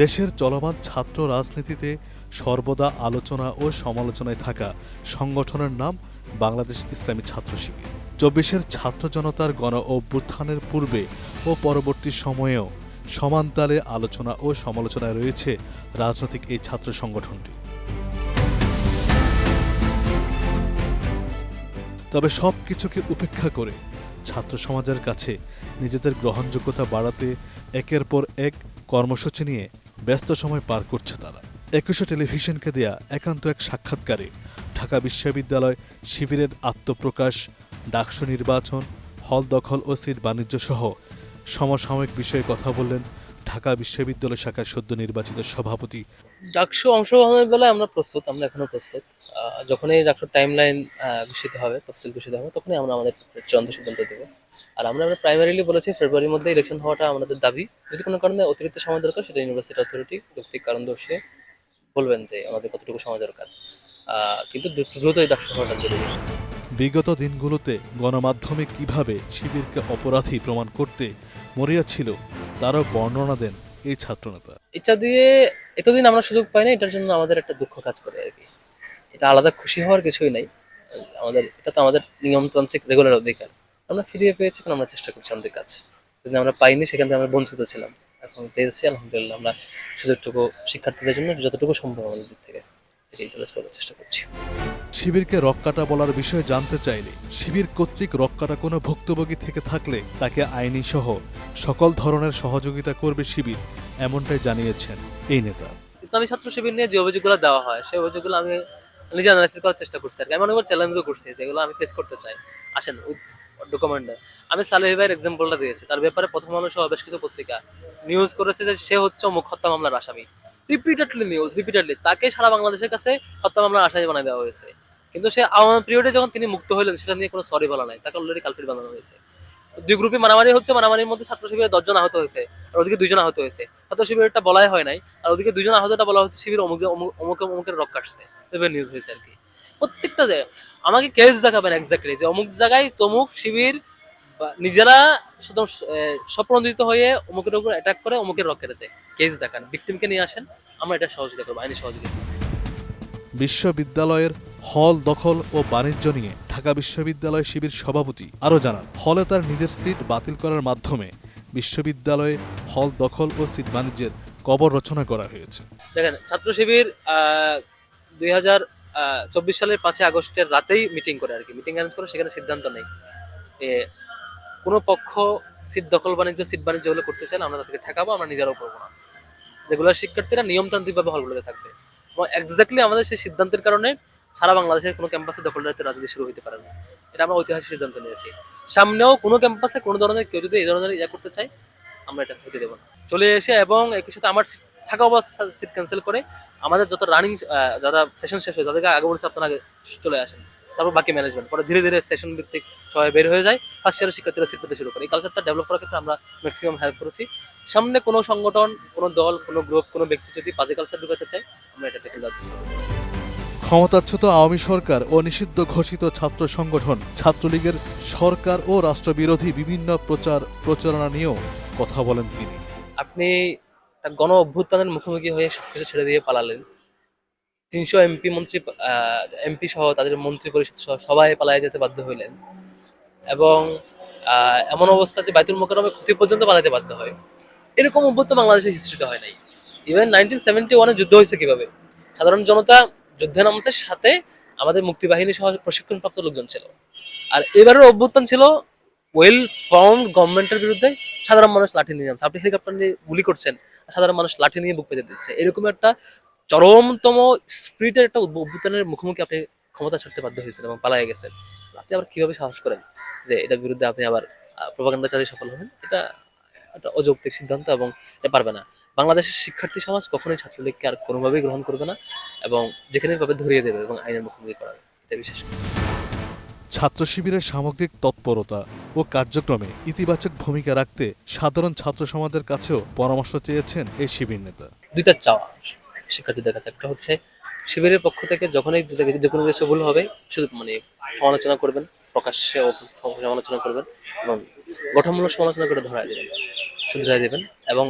দেশের চলমান ছাত্র রাজনীতিতে সর্বদা আলোচনা ও সমালোচনায় থাকা সংগঠনের নাম বাংলাদেশ ইসলামী ছাত্র শিবির। চব্বিশের ছাত্র জনতার গণ অভ্যুত্থানের পূর্বে ও পরবর্তী সময়েও সমানতালে আলোচনা ও সমালোচনায় রয়েছে রাজনৈতিক এই ছাত্র সংগঠনটি। তবে সব কিছুকে উপেক্ষা করে ছাত্র সমাজের কাছে নিজেদের গ্রহণযোগ্যতা বাড়াতে একের পর এক কর্মসূচি নিয়ে ব্যস্ত সময় পার করছে তারা। একুশে টেলিভিশনকে দেয়া একান্ত এক সাক্ষাৎকারে ঢাকা বিশ্ববিদ্যালয় শিবিরের আত্মপ্রকাশ, ডাকসু নির্বাচন, হল দখল ও সিট বাণিজ্য সহ সমসাময়িক বিষয়ে কথা বললেন ঢাকা বিশ্ববিদ্যালয় শাখার সদ্য নির্বাচিত সভাপতি। ডাকসু অংশগ্রহণের বেলায় আমরা প্রস্তুত, আমরা এখনও প্রস্তুত। যখনই ডাকসুর টাইম লাইন ঘোষিত হবে, তফসিল ঘোষিত হবে, তখনই আমরা আমাদের চূড়ান্ত সিদ্ধান্ত দেবো। আর আমরা আমরা প্রাইমারিলি বলেছি ফেব্রুয়ারির মধ্যে ইলেকশন হওয়াটা আমাদের দাবি। যদি কোনো কারণে অতিরিক্ত সময় দরকার সেটা ইউনিভার্সিটি অথরিটি যৌক্তিক কারণ দর্শিয়ে বলবেন যে আমাদের কতটুকু সময় দরকার। কিন্তু দ্রুত- দ্রুত এই ডাকসু হওয়াটা জরুরি বিগত দিনগুলোতে গণমাধ্যমে কীভাবে শিবিরকে অপরাধী প্রমাণ করতে মরিয়া ছিল তারও বর্ণনা দেন এই ছাত্রনেতা। ইচ্ছা দিয়ে এতদিন আমরা সুযোগ পাই না এটার জন্য আমাদের একটা দুঃখ কাজ করে আর কি। এটা আলাদা খুশি হওয়ার কিছুই নাই। আমাদের এটা তো আমাদের নিয়মতান্ত্রিক রেগুলার অধিকার। আমরা ফিরিয়ে পেয়েছি কারণ আমরা চেষ্টা করছি আমাদের কাছে যদি আমরা পাইনি সেখান থেকে আমরা বঞ্চিত ছিলাম। এখন পেয়েছি আলহামদুলিল্লাহ। আমরা সুযোগটুকু শিক্ষার্থীদের জন্য যতটুকু সম্ভব আমাদের দিক থেকে চেষ্টা করছি। শিবিরকে রক্কাটা বলার বিষয়ে জানতে চাইলে শিবির কর্তৃক রক্কাটা কোনো ভুক্তভোগী থেকে থাকলে তাকে আইনি সহ সকল ধরনের সহযোগিতা করবে শিবির এমনটাই জানিয়েছেন এই নেতা। ইসলামী ছাত্র শিবির নিয়ে যে অভিযোগগুলো দেওয়া হয় সেই অভিযোগগুলো আমি নিজে অ্যানালাইসিস করার চেষ্টা করছি আর কি। আমি অনেকবার চ্যালেঞ্জও করছি যেগুলো আমি ফেস করতে চাই। আসেন ডকুমেন্টে আমি সালেহ ভাইয়ের এক্সাম্পলটা দিয়েছি। তার ব্যাপারে প্রথম আলো সহ বেশ কিছু পত্রিকা নিউজ করেছে যে সে হচ্ছে অমুক হত্যা মামলার আসামি। রিপিটেডলি নিউজ রিপিটেডলি তাকে সারা বাংলাদেশের কাছে হত্যা মামলার আসামি বানিয়ে দেওয়া হয়েছে। কিন্তু সে আওয়ামী পিরিয়ডে যখন তিনি মুক্ত হলেন সেটা নিয়ে কোনো সরি বলা নাই। তাকে অলরেডি কালপিট বানানো হয়েছে। দুই গ্রুপে মারামারি হচ্ছে, মারামারির মধ্যে ছাত্র শিবিরের দশজন আহত হয়েছে, আর ওদিকে দুইজন আহত হয়েছে। ছাত্র শিবিরটা বলাই হয় নাই, আর ওদিকে দুইজন আহতটা বলা হচ্ছে শিবির অমুক অমুক- অমুক অমুকের রক কাটছে। নিউজ হয়েছে আর কি। প্রত্যেকটা জায়গায়। আমাকে কেস দেখাবেন এক্স্যাক্টলি যে অমুক জায়গায় তমুক শিবির নিজেরা শুধু স্বপ্রণোদিত হয়ে অমুকের উপর অ্যাটাক করে অমুকের রক কেটেছে কেস দেখান ভিকটিমকে নিয়ে আসেন আমরা এটা সহযোগিতা করব আইনি সহযোগিতা বিশ্ববিদ্যালয়ের হল দখল ও বাণিজ্য নিয়ে ঢাকা বিশ্ববিদ্যালয় শিবির সভাপতি আরও জানান হলে তার নিজের সিট বাতিল করার মাধ্যমে বিশ্ববিদ্যালয়ে হল দখল ও সিট বাণিজ্যের কবর রচনা করা হয়েছে। দেখেন ছাত্র শিবির দুই হাজার চব্বিশ সালের পাঁচই আগস্টের রাতেই মিটিং করে আর কি। মিটিং অ্যারেঞ্জ করে সেখানে সিদ্ধান্ত নেই। কোনো পক্ষ সিট দখল বাণিজ্য, সিট বাণিজ্য হলে করতে চাইলে আমরা তাদেরকে ঠেকাবো, আমরা নিজেরাও করব না। রেগুলার শিক্ষার্থীরা নিয়মতান্ত্রিকভাবে হলগুলোতে থাকবে। এবং এক্স্যাক্টলি আমাদের সেই সিদ্ধান্তের কারণে সারা বাংলাদেশের কোনো ক্যাম্পাসে দখলদারিত্বের রাজনীতি শুরু হতে পারে না। এটা আমরা ঐতিহাসিক সিদ্ধান্ত নিয়েছি। সামনেও কোনো ক্যাম্পাসে কোনো ধরনের কেউ যদি এই ধরনের ইয়া করতে চায়, আমরা এটা হতে দেবো না। চলে এসে এবং একই সাথে আমার থাকা অবস্থা সিট ক্যান্সেল করে আমাদের যত রানিং যারা সেশন শেষ হয় তাদেরকে আগে বলছে আপনারা চলে আসেন। তারপর বাকি ম্যানেজমেন্ট পরে ধীরে ধীরে সেশন ভিত্তিক সবাই বের হয়ে যায়। ফার্স্ট ইয়ারের শিক্ষার্থীরা সিট পেতে শুরু করে। এই কালচারটা ডেভেলপ করার ক্ষেত্রে আমরা ম্যাক্সিমাম হেল্প করেছি। সামনে কোনো সংগঠন কোনো দল কোনো গ্রুপ কোনো ব্যক্তি যদি বাজে কালচার ঢুকাতে চায় আমরা এটা দেখে যাচ্ছি ক্ষমতাচ্যুত আওয়ামী সরকার ও নিষিদ্ধ ঘোষিত ছাত্র সংগঠন ছাত্রলীগের সরকার ও রাষ্ট্রবিরোধী বিভিন্ন প্রচার প্রচারণা নিয়েও কথা বলেন তিনি। আপনি একটা গণ অভ্যুত্থানের মুখোমুখি হয়ে সবকিছু ছেড়ে দিয়ে পালালেন। তিনশো এমপি মন্ত্রী এমপি সহ তাদের মন্ত্রী পরিষদ সহ সবাই পালায় যেতে বাধ্য হইলেন। এবং এমন অবস্থা যে বাইতুল মোকারমে ক্ষতি পর্যন্ত পালাতে বাধ্য হয়। এরকম অভ্যুত্থান বাংলাদেশের হিস্ট্রিতে হয় নাই। ইভেন নাইনটিন সেভেন্টি ওয়ানে যুদ্ধ হয়েছে কীভাবে? সাধারণ জনতা যুদ্ধে নামছে, সাথে আমাদের মুক্তিবাহিনী সহ প্রশিক্ষণপ্রাপ্ত লোকজন ছিল। আর এবারের অভ্যুত্থান ছিল ওয়েল ফাউন্ড গভর্নমেন্টের বিরুদ্ধে সাধারণ মানুষ লাঠি নিয়ে নামছে। আপনি হেলিকপ্টার নিয়ে গুলি করছেন সাধারণ মানুষ লাঠি নিয়ে বুক পেতে দিচ্ছে। এরকম একটা চরমতম স্পিরিটের একটা অভ্যুত্থানের মুখোমুখি আপনি ক্ষমতা ছাড়তে বাধ্য হয়েছেন এবং পালায়ে গেছেন। আপনি আবার কীভাবে সাহস করেন যে এটার বিরুদ্ধে আপনি আবার প্রভাকাণ্ডা চালিয়ে সফল হবেন? এটা একটা অযৌক্তিক সিদ্ধান্ত এবং এটা পারবে না। বাংলাদেশের শিক্ষার্থী সমাজ কখনোই ছাত্রলীগকে আর কোনোভাবেই গ্রহণ করবে না এবং যেখানে পাবে ধরিয়ে দেবে এবং আইনের মুখোমুখি করাবে এটা বিশেষ করে। ছাত্র শিবিরের সামগ্রিক তৎপরতা ও কার্যক্রমে ইতিবাচক ভূমিকা রাখতে সাধারণ ছাত্র সমাজের কাছেও পরামর্শ চেয়েছেন এই শিবির নেতা। দুইটা চাওয়া শিক্ষার্থীদের কাছে। একটা হচ্ছে, শিবিরের পক্ষ থেকে যখনই যে কোনো কিছু ভুল হবে, শুধু মানে সমালোচনা করবেন, প্রকাশ্যে সমালোচনা করবেন এবং গঠনমূলক সমালোচনা করে ধরায় দেবেন শুধরাই দেবেন এবং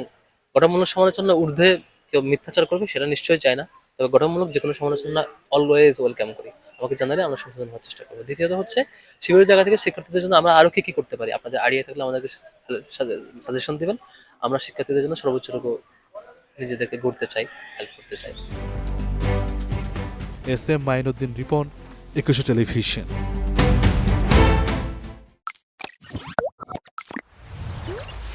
গঠনমূলক সমালোচনা ঊর্ধ্বে কেউ মিথ্যাচার করবে, সেটা নিশ্চয়ই চায় না। তবে গঠনমূলক যে কোনো সমালোচনা অলওয়েজ ওয়েলকাম করি। আমাকে জানালে আমরা সংশোধন হওয়ার চেষ্টা করব। দ্বিতীয়ত হচ্ছে, শিবিরের জায়গা থেকে শিক্ষার্থীদের জন্য আমরা আরও কী কী করতে পারি? আপনাদের আইডিয়া থাকলে আমাদেরকে সাজেশন দেবেন। আমরা শিক্ষার্থীদের জন্য সর্বোচ্চটুকু নিজেদেরকে ঘুরতে চাই হেল্প করতে চাই। এস এম মাইনুদ্দিন রিপন, একুশে টেলিভিশন।